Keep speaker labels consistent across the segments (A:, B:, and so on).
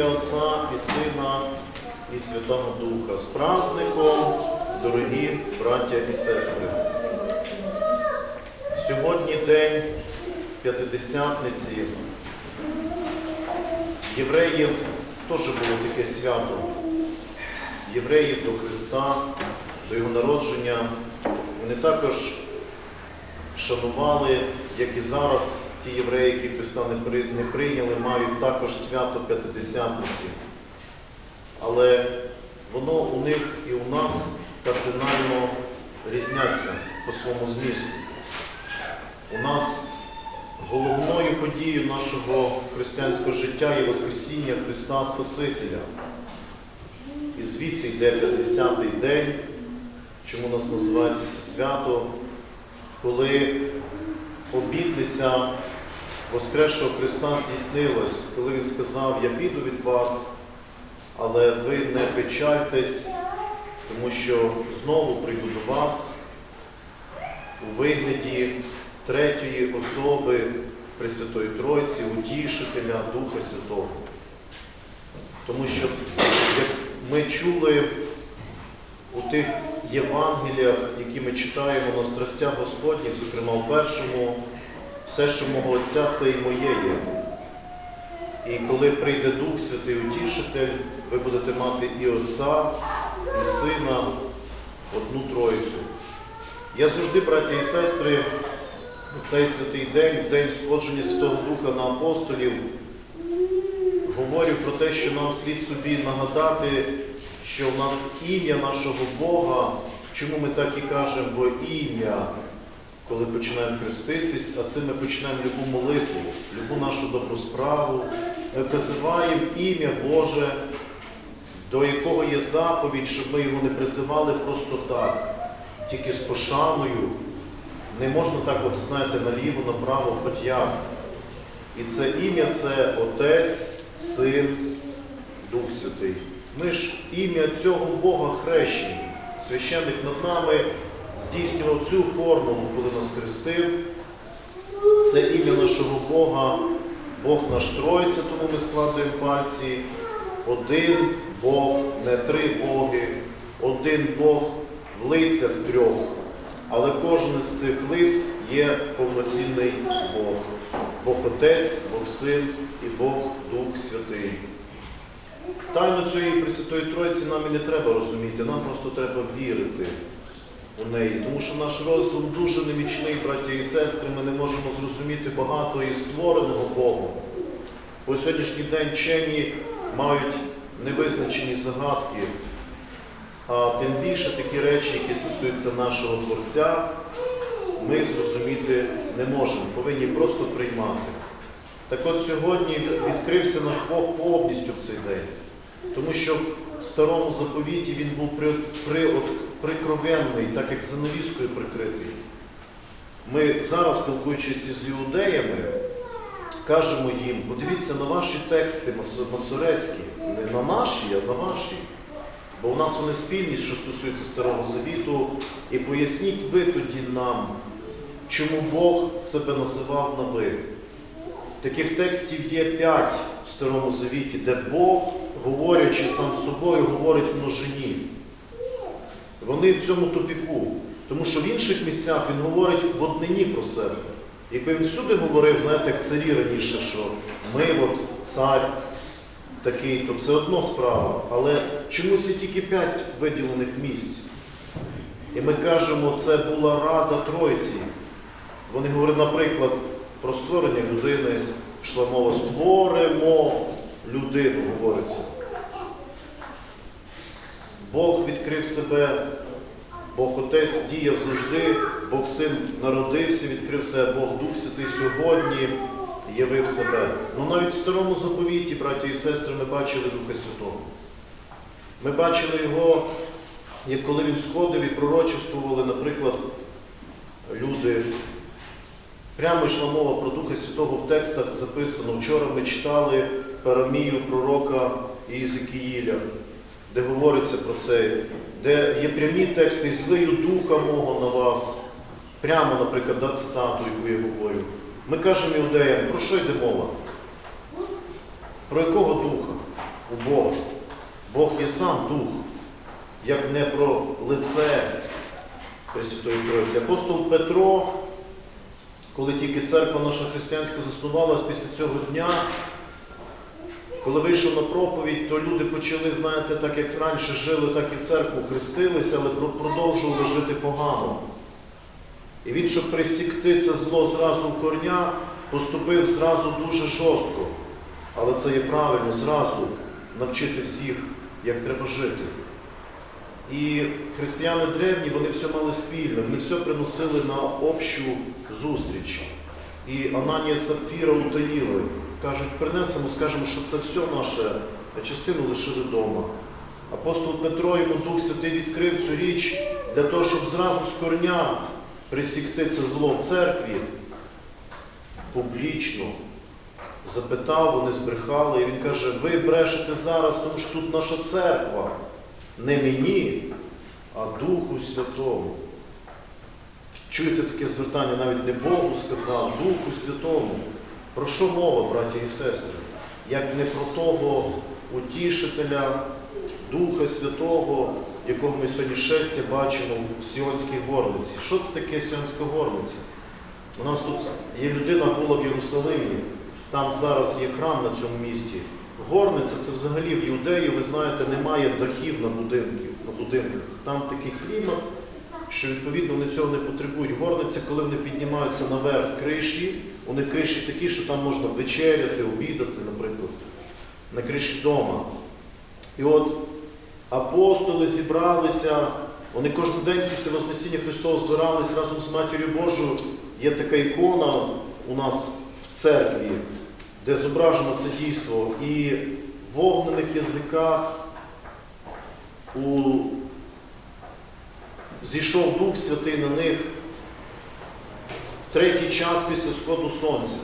A: ім'я Отця і Сина і Святого Духа. З праздником, дорогі браття і сестри. Сьогодні день П'ятидесятниці. Євреїв теж було таке свято. Євреїв до Христа, до Його народження. Вони також шанували, як і зараз ті євреї, які Христа не при- не прийняли, мають також свято П'ятидесятниці. Але воно у них і у нас кардинально різняться по своєму змісту. У нас головною подією нашого християнського життя є Воскресіння Христа Спасителя. І звідти йде 50-й день, чому нас називається це свято, коли обітниця Воскресшого Христа здійснилась, коли Він сказав, я піду від вас, але ви не печальтесь, тому що знову прийду до вас у вигляді третьої особи Пресвятої Тройці, утішителя Духа Святого. Тому що, як ми чули у тих Євангеліях, які ми читаємо на страстях Господніх, зокрема в першому, все, що мого Отця, це і моє є. І коли прийде Дух Святий Утішитель, ви будете мати і Отця, і Сина, одну Троїцю. Я завжди, браті і сестри, у цей святий день, в день сходження Святого Духа на апостолів, говорю про те, що нам слід собі нагадати, що в нас ім'я нашого Бога, чому ми так і кажемо, бо ім'я, коли починаємо хреститись, а це ми почнемо любу молитву, любу нашу добру справу, ми призиваємо ім'я Боже, до якого є заповідь, щоб ми його не призивали просто так, тільки з пошаною. Не можна так, от, знаєте, наліво, направо, хоч як. І це ім'я це Отець, Син, Дух Святий. Ми ж ім'я цього Бога хрещені. Священник над нами здійснював цю формулу, коли нас хрестив. Це ім'я нашого Бога, Бог наш Тройця, тому ми складуємо пальці. Один Бог, не три Боги, один Бог в лицях трьох. Але кожен з цих лиць є повноцінний Бог. Бог Отець, Бог Син і Бог Дух Святий. Тайну цієї Пресвятої Тройці нам і не треба розуміти, нам просто треба вірити у неї. Тому що наш розум дуже немічний, браті і сестри, ми не можемо зрозуміти багато і створеного Богом. По сьогоднішній день вчені мають невизначені загадки, а тим більше такі речі, які стосуються нашого Творця, ми зрозуміти не можемо, повинні просто приймати. Так от сьогодні відкрився наш Бог повністю в цей день, тому що в старому заповіті він був при, при, от, прикровенний, так як занавіскою прикритий. Ми зараз, спілкуючись із іудеями, кажемо їм, подивіться на ваші тексти мас- масорецькі, не на наші, а на ваші. Бо у нас вони спільні, що стосується Старого Завіту, і поясніть ви тоді нам, чому Бог себе називав на ви. Таких текстів є п'ять в Старому Завіті, де Бог, говорячи сам собою, говорить в множині. Вони в цьому тупіку. Тому що в інших місцях він говорить в однині про себе. Якби він всюди говорив, знаєте, як царі раніше, що ми от цар такий, то це одна справа. Але чомусь є тільки п'ять виділених місць. І ми кажемо, це була рада Тройці. Вони говорять, наприклад, про створення людини, йшла мова створимо людину, говориться. Бог відкрив себе, Бог Отець діяв завжди, Бог Син народився, відкрив себе, Бог Дух Святий сьогодні явив себе. Ну навіть в старому заповіті, браті і сестри, ми бачили Духа Святого. Ми бачили його, як коли він сходив і пророчествували, наприклад, люди. Прямо йшла мова про Духа Святого в текстах записано. Вчора ми читали парамію пророка Єзекіїля, де говориться про це, де є прямі тексти «І злию Духа мого на вас. Прямо, наприклад, да, цитату, яку я говорю. Ми кажемо іудеям, про що йде мова? Про якого духа? у Бога. Бог є сам Дух, як не про лице Пресвятої Троїці. Апостол Петро, коли тільки церква наша християнська заснувалась після цього дня, коли вийшов на проповідь, то люди почали, знаєте, так як раніше жили, так і церкву хрестилися, але продовжували жити погано. І він, щоб присікти це зло зразу в корня, поступив зразу дуже жорстко. Але це є правильно зразу навчити всіх, як треба жити. І християни древні, вони все мали спільне, вони все приносили на общу зустріч. І Ананія Сапфіра утаїли. Кажуть, принесемо, скажемо, що це все наше, а частину лишили вдома. Апостол Петро йому Дух Святий відкрив цю річ для того, щоб зразу з корня присікти це зло в церкві публічно. Запитав, вони збрехали, і він каже, ви брешете зараз, тому що тут наша церква. Не мені, а Духу Святому. Чуєте таке звертання, навіть не Богу сказав, Духу Святому. Про що мова, браті і сестри? Як не про того утішителя, Духа Святого, якого ми сьогодні шестя бачимо в Сіонській горниці. Що це таке Сіонська горниця? У нас тут є людина була в Єрусалимі, там зараз є храм на цьому місті. Горниця це взагалі в Іудеї, ви знаєте, немає дахів на будинків, на будинках. Там такий клімат, що відповідно вони цього не потребують. Горниця, коли вони піднімаються наверх криші, у них криші такі, що там можна вечеряти, обідати, наприклад, на криші дома. І от апостоли зібралися, вони кожен день після Вознесіння Христова збирались разом з Матір'ю Божою. Є така ікона у нас в церкві, де зображено це дійство. І в вогнених язиках у... зійшов Дух Святий на них третій час після сходу сонця.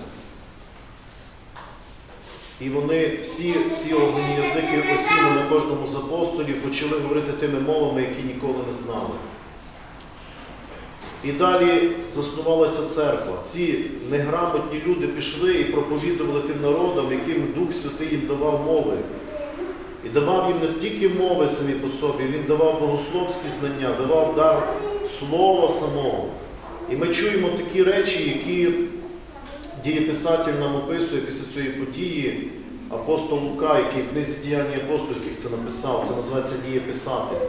A: І вони всі ці огнені язики осіли на кожному з апостолів, почали говорити тими мовами, які ніколи не знали. І далі заснувалася церква. Ці неграмотні люди пішли і проповідували тим народам, яким Дух Святий їм давав мови. І давав їм не тільки мови самі по собі, він давав богословські знання, давав дар слова самого. І ми чуємо такі речі, які дієписатель нам описує після цієї події. Апостол Лука, який в книзі діяння апостольських це написав, це називається дієписатель.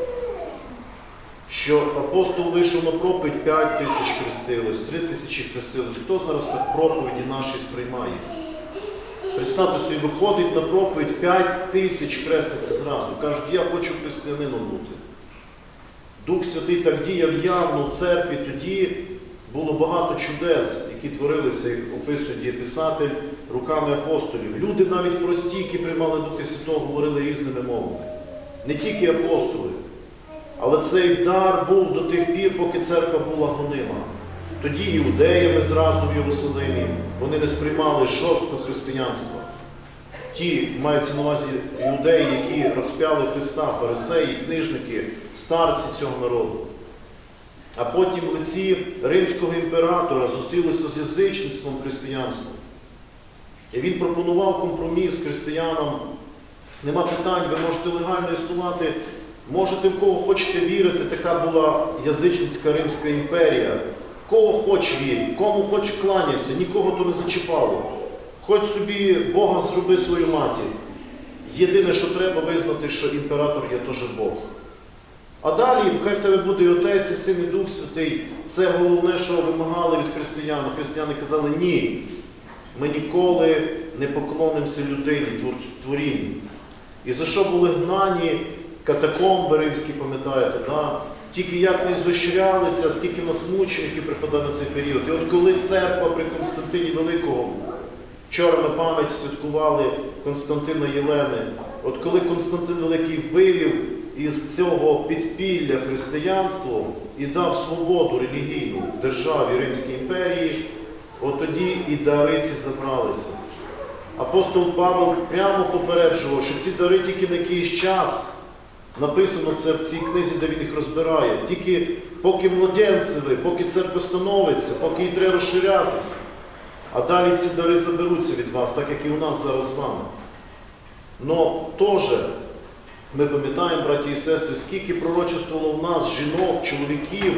A: Що апостол вийшов на проповідь 5 тисяч хрестилось, 3 тисячі хрестилось. Хто зараз так проповіді наші сприймає? Представте собі, виходить на проповідь 5 тисяч хреститься зразу. Кажуть, я хочу християнином бути. Дух Святий так діяв явно в церкві, тоді було багато чудес, які творилися, як описує дієписатель руками апостолів. Люди навіть прості, які приймали Духа Святого, говорили різними мовами. Не тільки апостоли. Але цей дар був до тих пір, поки церква була гонима. Тоді іудеями зразу в Єрусалимі вони не сприймали жорстко християнства. Ті, мається на увазі іудеї, які розп'яли Христа, фарисеї, книжники, старці цього народу. А потім лиці римського імператора зустрілися з язичництвом християнством. І він пропонував компроміс християнам. Нема питань, ви можете легально існувати, можете в кого хочете вірити, така була язичницька Римська імперія. Кого хоч вір, кому хоч кланяйся, нікого то не зачіпало. Хоч собі Бога зроби свою матір. Єдине, що треба визнати, що імператор є теж Бог. А далі, хай в тебе буде і Отець, і Син, і Дух Святий. Це головне, що вимагали від християн. Християни казали, ні, ми ніколи не поклонимося людині, твор- творінню. І за що були гнані катакомби римські, пам'ятаєте, да? тільки як не зощрялися, скільки нас мучеників припадає на цей період. І от коли церква при Константині Великого, вчора ми пам'ять святкували Константина Єлени, от коли Константин Великий вивів із цього підпілля християнство і дав свободу релігійну державі Римській імперії, от тоді і дари ці забралися. Апостол Павел прямо попереджував, що ці дари тільки на якийсь час. Написано це в цій книзі, де він їх розбирає. Тільки поки младенці ви, поки церква становиться, поки їй треба розширятися. А далі ці дари заберуться від вас, так як і у нас зараз з вами. Но теж ми пам'ятаємо, браті і сестри, скільки пророчествувало в нас жінок, чоловіків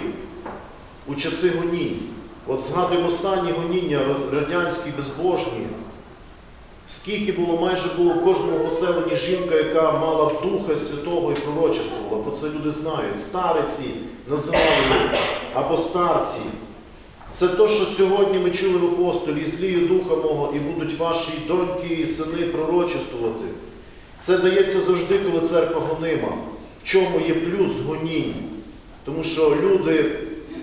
A: у часи гонінь. От згадуємо останні гоніння радянські, безбожні. Скільки було, майже було в кожному поселенні жінка, яка мала Духа Святого і пророчествувала. Про це люди знають. Стариці називали або старці. Це те, що сьогодні ми чули в апостолі, злію духа мого, і будуть ваші доньки і сини пророчествувати. Це дається завжди, коли церква гонима. В чому є плюс гонінь? Тому що люди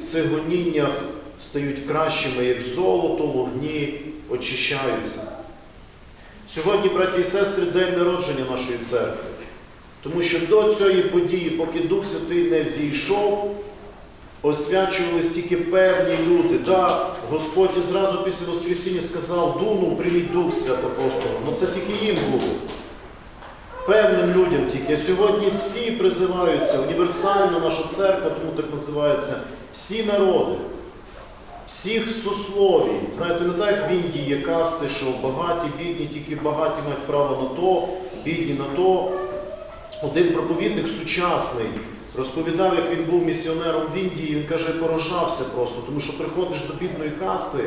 A: в цих гоніннях стають кращими, як золото, вогні очищаються. Сьогодні, браті і сестри, день народження нашої церкви. Тому що до цієї події, поки Дух Святий не зійшов, освячувались тільки певні люди. Да, Господь зразу після Воскресіння сказав, Дуну, прийміть Дух Святопостолом. Ну це тільки їм було. Певним людям тільки. Сьогодні всі призиваються, універсальна наша церква, тому так називається, всі народи, всіх сословій. Знаєте, не так, як в Індії є касти, що багаті, бідні, тільки багаті мають право на то, бідні на то. Один проповідник сучасний розповідав, як він був місіонером в Індії, він каже, поражався просто, тому що приходиш до бідної касти,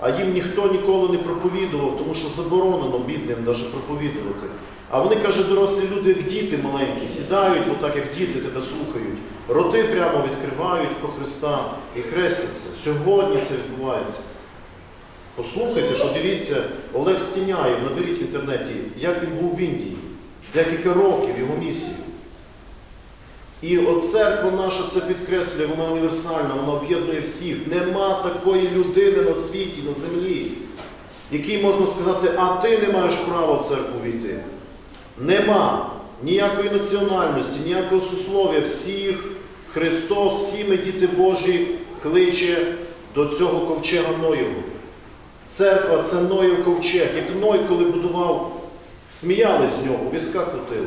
A: а їм ніхто ніколи не проповідував, тому що заборонено бідним навіть проповідувати. А вони, каже, дорослі люди, як діти маленькі, сідають, отак як діти тебе слухають, роти прямо відкривають про Христа і хрестяться. Сьогодні це відбувається. Послухайте, подивіться, Олег Стіняєв, наберіть в інтернеті, як він був в Індії, декілька років його місії. І от церква наша це підкреслює, вона універсальна, вона об'єднує всіх. Нема такої людини на світі, на землі, якій можна сказати, а ти не маєш права в церкву війти. Нема ніякої національності, ніякого сослов'я. Всіх Христос, всі ми діти Божі, кличе до цього ковчега Ноєвого. Церква це Ноєв ковчег. Як Ной, коли будував, сміялись з нього, візка крутили.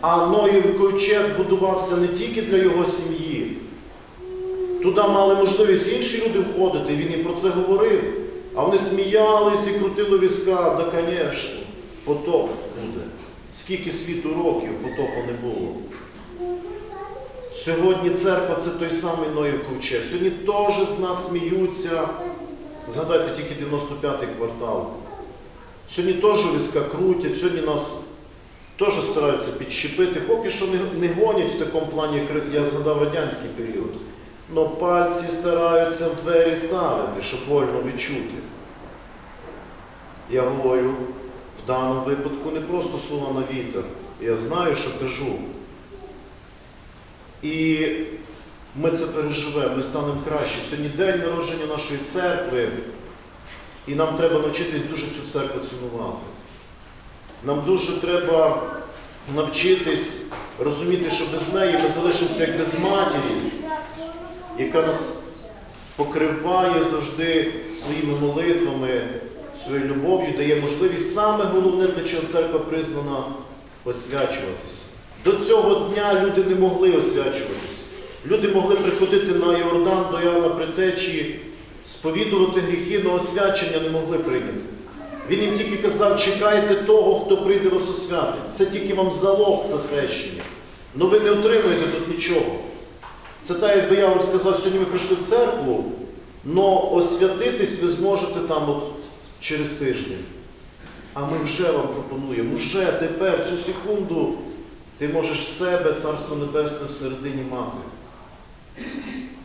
A: А Ноєв ковчег будувався не тільки для його сім'ї. Туди мали можливість інші люди входити, він і про це говорив. А вони сміялись і крутили візка, да, звісно, потоп. Скільки світу років потопу не було. Сьогодні церква це той самий Ноїв ковчег. Сьогодні теж з нас сміються. Згадайте тільки 95-й квартал. Сьогодні теж візка крутять, сьогодні нас теж стараються підщепити. Поки що не, гонять в такому плані, я згадав радянський період. Но пальці стараються в двері ставити, щоб вольно відчути. Я говорю, в даному випадку не просто слова на вітер. Я знаю, що кажу. І ми це переживемо, ми станемо краще. Сьогодні день народження нашої церкви, і нам треба навчитись дуже цю церкву цінувати. Нам дуже треба навчитись розуміти, що без неї ми залишимося як без матері, яка нас покриває завжди своїми молитвами, своєю любов'ю, дає можливість саме головне, для чого церква признана освячуватися. До цього дня люди не могли освячуватися. Люди могли приходити на Йордан до Яна Притечі, сповідувати гріхи, але освячення не могли прийняти. Він їм тільки казав, чекайте того, хто прийде вас освятить. Це тільки вам залог за хрещення. Але ви не отримуєте тут нічого. Це так, якби я вам сказав, сьогодні ви прийшли в церкву, але освятитись ви зможете там от через тиждень. А ми вже вам пропонуємо, вже тепер, цю секунду, ти можеш себе Царство Небесне всередині мати.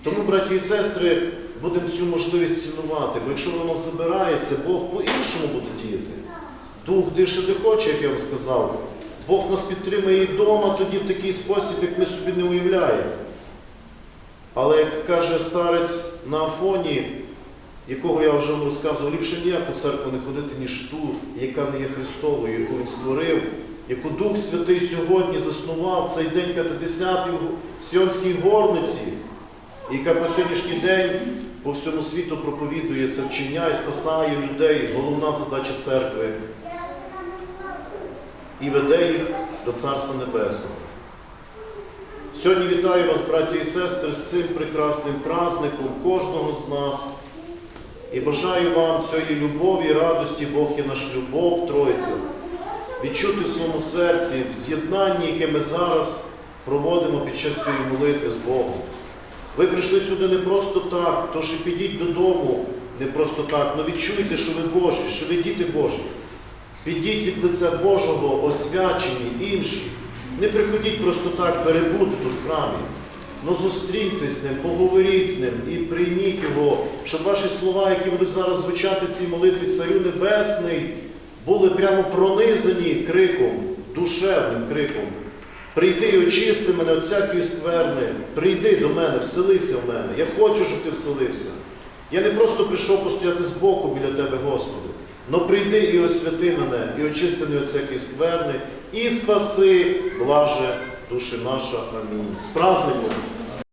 A: Тому, браті і сестри, будемо цю можливість цінувати, бо якщо воно забирається, Бог по-іншому буде діяти. Дух дише де хоче, як я вам сказав. Бог нас підтримує і вдома тоді в такий спосіб, як ми собі не уявляємо. Але як каже старець на Афоні, якого я вже вам розказував, ліпше ніяку церкву не ходити, ніж ту, яка не є Христовою, яку він створив, яку Дух Святий сьогодні заснував цей день 50 в Сіонській горниці, яка по сьогоднішній день по всьому світу проповідує це вчення і спасає людей, головна задача церкви. І веде їх до Царства Небесного. Сьогодні вітаю вас, браті і сестри, з цим прекрасним праздником кожного з нас. І бажаю вам цієї любові, радості, Бог є наш любов, Троїця. відчути в своєму серці в з'єднанні, яке ми зараз проводимо під час цієї молитви з Богом. Ви прийшли сюди не просто так, тож і підіть додому не просто так, але відчуйте, що ви Божі, що ви діти Божі. Підіть від лиця Божого, освячені, інші. Не приходіть просто так перебути тут в храмі. Ну зустріньтесь з ним, поговоріть з ним і прийміть його, щоб ваші слова, які будуть зараз звучати в цій молитві Царю Небесний, були прямо пронизані криком, душевним криком. Прийди і очисти мене від всякої скверни, прийди до мене, вселися в мене. Я хочу, щоб ти вселився. Я не просто прийшов постояти збоку біля тебе, Господи, но прийди і освяти мене, і очисти мене від всякої скверни, і спаси, блаже, душі наша. Амінь. З праздником!